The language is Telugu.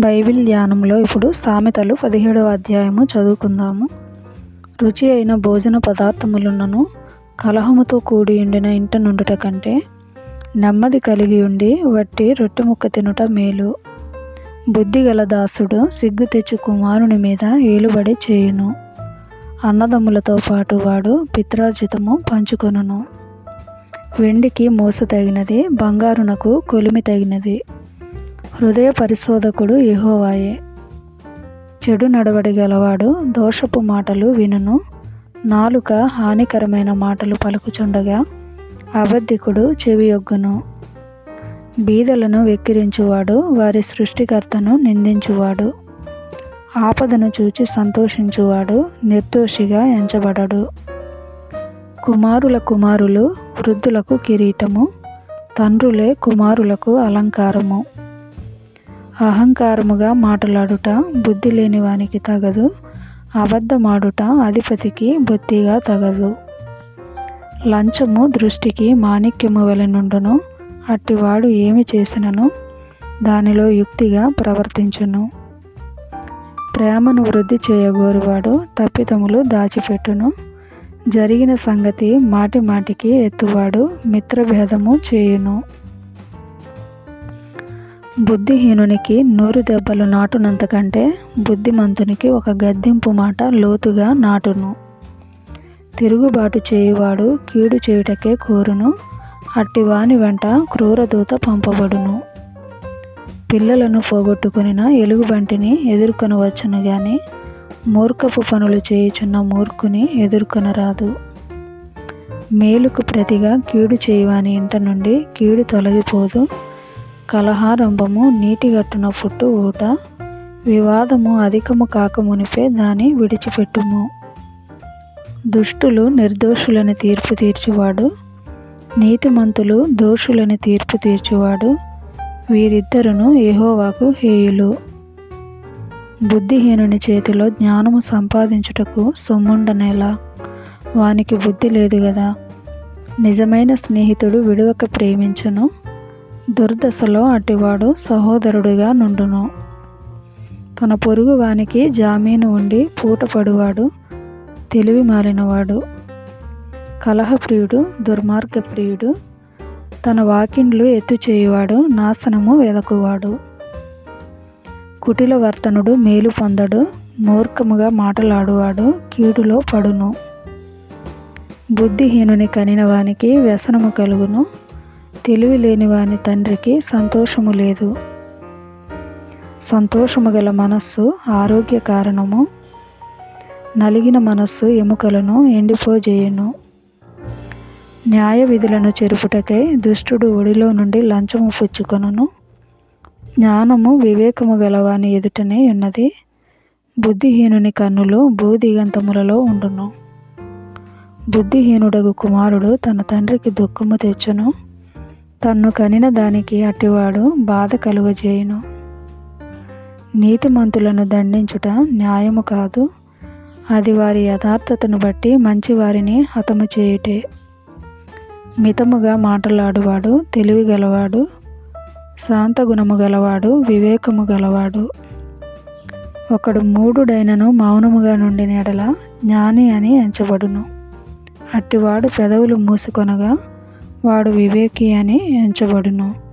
బైబిల్ ధ్యానంలో ఇప్పుడు సామెతలు పదిహేడవ అధ్యాయము చదువుకుందాము. రుచి అయిన భోజన పదార్థములున్నను కలహముతో కూడి ఉండిన ఇంట నుండుట కంటే నెమ్మది కలిగి ఉండి వట్టి రొట్టె ముక్క తినుట మేలు. బుద్ధిగల దాసుడు సిగ్గు తెచ్చు కుమారుని మీద ఏలుబడి చేయును. అన్నదమ్ములతో పాటు వాడు పిత్రార్జితము పంచుకొనును. వెండికి మోస తగినది బంగారునకు కొలిమి తగినది. హృదయ పరిశోధకుడు యెహోవాయే. చెడు నడవడి గలవాడు దోషపు మాటలు వినును. నాలుక హానికరమైన మాటలు పలుకుచుండగా అబద్ధికుడు చెవియొగ్గును. బీదలను వెక్కిరించువాడు వారి సృష్టికర్తను నిందించువాడు. ఆపదను చూచి సంతోషించువాడు నిర్దోషిగా ఎంచబడడు. కుమారుల కుమారులు వృద్ధులకు కిరీటము తండ్రులే కుమారులకు అలంకారము. అహంకారముగా మాట్లాడుట బుద్ధి లేని వానికి తగదు అబద్ధమాడుట అధిపతికి బొత్తిగా తగదు. లంచము దృష్టికి మాణిక్యము నుండును అట్టివాడు ఏమి చేసినను దానిలో యుక్తిగా ప్రవర్తించును. ప్రేమను వృద్ధి చేయగోరువాడు తప్పితములు దాచిపెట్టును జరిగిన సంగతి మాటి మాటికి ఎత్తువాడు మిత్రభేదము చేయును. బుద్ధిహీనునికి నూరు దెబ్బలు నాటునంతకంటే బుద్ధిమంతునికి ఒక గద్దింపు మాట లోతుగా నాటును. తిరుగుబాటు చేయువాడు కీడు చేయుటకే కోరును అట్టివాని వెంట క్రూరదూత పంపబడును. పిల్లలను పోగొట్టుకునిన ఎలుగుబంటిని ఎదుర్కొనవచ్చును గాని మూర్ఖపు పనులు చేయుచున్న మూర్ఖుని ఎదుర్కొనరాదు. మేలుకు ప్రతిగా కీడు చేయువాని ఇంట నుండి కీడు తొలగిపోదు. కలహారంభము నీటిగట్టున పుట్టు ఊట వివాదము అధికము కాకమునిపే దాని విడిచిపెట్టుము. దుష్టులు నిర్దోషులని తీర్పు తీర్చువాడు నీతిమంతులు దోషులని తీర్పు తీర్చువాడు వీరిద్దరును ఏహోవాకు హేయులు. బుద్ధిహీనుని చేతిలో జ్ఞానము సంపాదించుటకు సొమ్ముండనేలా వానికి బుద్ధి లేదు కదా నిజమైన స్నేహితుడు విడవక ప్రేమించను దుర్దశలో అటివాడు సహోదరుడిగా నుండును. తన పొరుగు వానికి జామీను ఉండి పూటపడువాడు తెలివి మారినవాడు. కలహప్రియుడు దుర్మార్గప్రియుడు తన వాకిండ్లు ఎత్తు చేయువాడు నాశనము వెదకువాడు. కుటిల వర్తనుడు మేలు పొందడు మూర్ఖముగా మాటలాడువాడు కీడులో పడును. బుద్ధిహీనుని కనిన వానికి వ్యసనము కలుగును తెలివి లేనివాని తండ్రికి సంతోషము లేదు. సంతోషము గల మనస్సు ఆరోగ్య కారణము. నలిగిన మనస్సు ఎముకలను ఎండిపోజేయును. న్యాయ విధులను చెరుపుటకై దుష్టుడు ఒడిలో నుండి లంచము పుచ్చుకొనును. జ్ఞానము వివేకము గలవాని ఎదుటనే ఉన్నది. బుద్ధిహీనుని కన్నులు భూదిగంతములలో ఉండును. బుద్ధిహీనుడగు కుమారుడు తన తండ్రికి దుఃఖము తెచ్చును. తన్ను కనిన దానికి అట్టివాడు బాధ కలుగజేయును. నీతిమంతులను దండించుట న్యాయము కాదు అది వారి యథార్థతను బట్టి మంచివారిని హతము చేయుటే. మితముగా మాటలాడువాడు తెలివి గలవాడు శాంత గుణము గలవాడు వివేకము గలవాడు. ఒకడు మూడుడైనను మౌనముగా నుండి నెడల జ్ఞాని అని ఎంచబడును. అట్టివాడు పెదవులు మూసుకొనగా వాడు వివేకి అని ఎంచబడును.